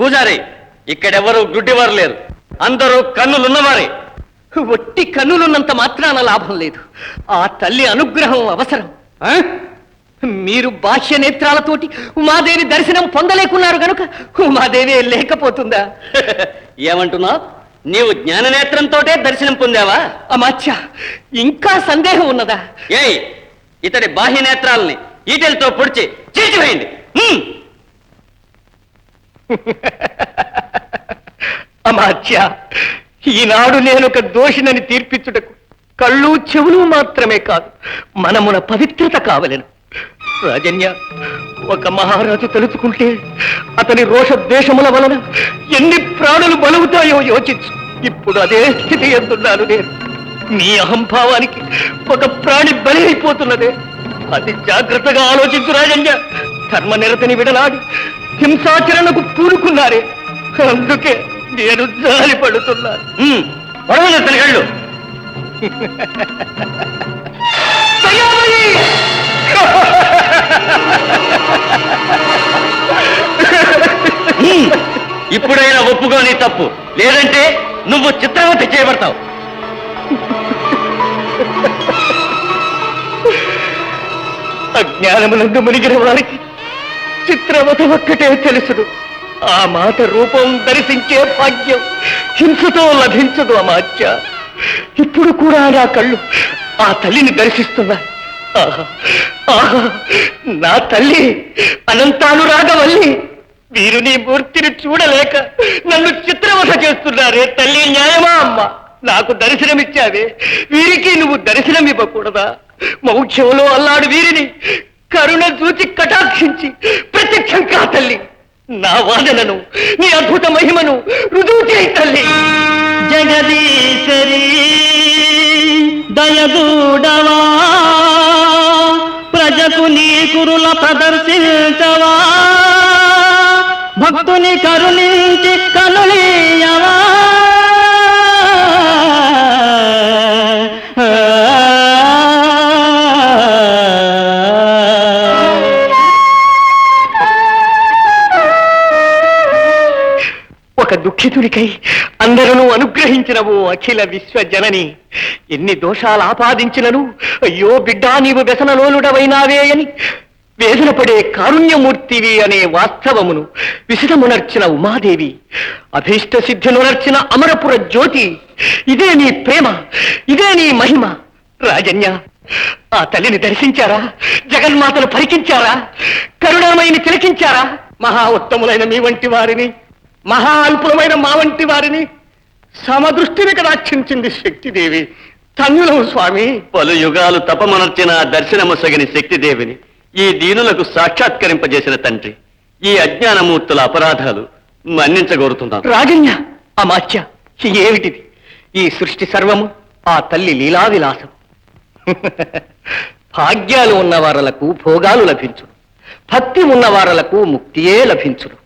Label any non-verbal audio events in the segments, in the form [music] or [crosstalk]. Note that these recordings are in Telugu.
పూజారి ఇక్కడెవరు గుడ్డివారు లేరు అందరూ కన్నులున్నవారే. ఒట్టి కన్నులున్నంత మాత్రాన లాభం లేదు. ఆ తల్లి అనుగ్రహం అవసరం. ఆ? మీరు బాహ్య నేత్రాలతోటి ఉమాదేవి దర్శనం పొందలేకున్నారు గనుక ఉమాదేవి లేకపోతుందా? [laughs] ఏమంటున్నావు? నీవు జ్ఞాననేత్రంతోటే దర్శనం పొందావా? అమాచ్య ఇంకా సందేహం ఉన్నదా? ఏయ్ ఇతడి బాహ్య నేత్రాలని ఈటెలతో పొడిచి చీల్చివేయండి. హ్మ్. అమాత్య ఈనాడు నేను ఒక దోషినని తీర్పించుటకు కళ్ళు చెవులు మాత్రమే కాదు మనమున పవిత్రత కావలెను. రాజన్య ఒక మహారాజు తలుచుకుంటే అతని రోషద్వేషముల వలన ఎన్ని ప్రాణులు బలుగుతాయో యోచించు. ఇప్పుడు అదే స్థితి ఎందున్నాను నేను? నీ అహంభావానికి ఒక ప్రాణి బలి అయిపోతున్నదే అది జాగ్రత్తగా ఆలోచించు రాజన్య. ధర్మ నిరతని విడనాడి హింసాచరణకు పూనుకున్నారే అందుకే నేను జాలి పడుతున్నాను అతని కళ్ళు! హ్మ్. ఇప్పుడైనా ఒప్పుకోని తప్పు లేదంటే నువ్వు చిత్రవతి చేయబడతావు అజ్ఞానమునందు మునిగిన వారికి చిత్రవత ఒక్కటే తెలుసుదు ఆ మాట రూపం దర్శించే భాగ్యం హింసతో లభించదు అమాత్య. ఇప్పుడు కూడా నా కళ్ళు ఆ తల్లిని దర్శిస్తున్నా ఆహా ఆహా నా తల్లి అనంతానురాగవల్లి. వీరు నీ మూర్తిని చూడలేక నన్ను చిత్రవధ చేస్తున్నారే తల్లి న్యాయమా అమ్మ? నాకు దర్శనమిచ్చావే. వీరికి నువ్వు దర్శనమివ్వకూడదా? మౌఖ్యంలో అల్లాడు వీరిని కరుణ చూచి కటాక్షించి ప్రత్యక్షం కా తల్లి. నా వాదనను నీ అద్భుత మహిమను రుజువు చేయి తల్లి. జగదీశ్వరి దయదూడవా ప్రజకు నీ కురుల ప్రదర్శించవా భక్తుని కరుణించి కనులీయవా ఒక దుఃఖితుడికై అందరూ అనుగ్రహించినవు అఖిల విశ్వ జనని ఎన్ని దోషాలు ఆపాదించినను? అయ్యో బిడ్డా నీవు వ్యసనలోలుడవైనావే అని వేదనపడే కారుణ్యమూర్తివి అనే వాస్తవమును విశదమునర్చిన ఉమాదేవి. అభీష్ట సిద్ధినునర్చిన అమరపుర జ్యోతి. ఇదే నీ ప్రేమ ఇదే నీ మహిమ రాజన్య. ఆ తల్లిని దర్శించారా? జగన్మాతను పరికించారా? కరుణామయిని తిలకించారా? మహా ఉత్తములైన మీ వంటి వారిని మహా అల్పులమైన మా వంటి వారిని సమదృష్టిని కటాక్షించింది శక్తిదేవి. ధన్యులము స్వామి. పలు యుగాలు తపమనర్చిన దర్శనమొసగని శక్తిదేవిని ఈ దీనులకు సాక్షాత్కరింపజేసిన తండ్రి. ఈ అజ్ఞానమూర్తుల అపరాధాలు మన్నించగోరుతున్నాను రాజన్య అమాత్య ఏమిటిది? ఈ సృష్టి సర్వము ఆ తల్లి లీలా విలాసం భాగ్యాలు ఉన్న వారలకు భోగాలు లభించును. భక్తి ఉన్న వారలకు ముక్తియే లభించును.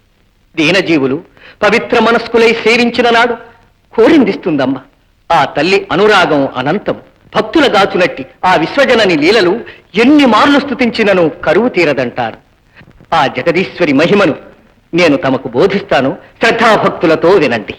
దీనజీవులు పవిత్ర మనస్కులై సేవించిన నాడు కోరిందిస్తుందమ్మ. ఆ తల్లి అనురాగం అనంతం. భక్తుల గాచునట్టి ఆ విశ్వజనని లీలలు ఎన్ని మార్లు స్థుతించినను కరువు తీరదంటారు. ఆ జగదీశ్వరి మహిమను నేను తమకు బోధిస్తాను. శ్రద్ధాభక్తులతో వినండి.